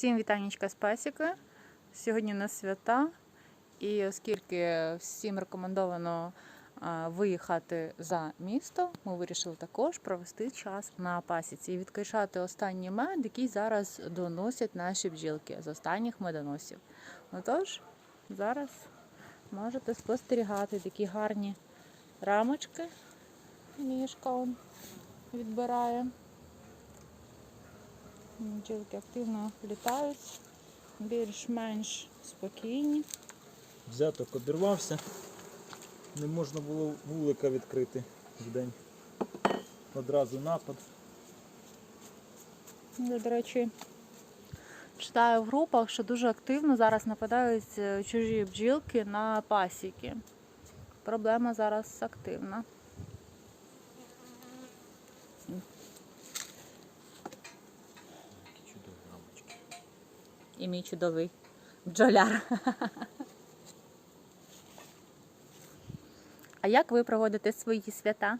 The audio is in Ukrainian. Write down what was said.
Всім вітанечка з пасіки. Сьогодні у нас свята, і оскільки всім рекомендовано виїхати за місто, ми вирішили також провести час на пасіці і відкришати останній мед, який зараз доносять наші бджілки з останніх медоносів. Отож, зараз можете спостерігати такі гарні рамочки. Мішка відбирає. Бджілки активно літають, більш-менш спокійні. Взяток обірвався. Не можна було вулика відкрити в день. Одразу напад. Я, до речі, читаю в групах, що дуже активно зараз нападають е, чужі бджілки на пасіки. Проблема зараз активна. І мій чудовий бджоляр. А як ви проводите свої свята?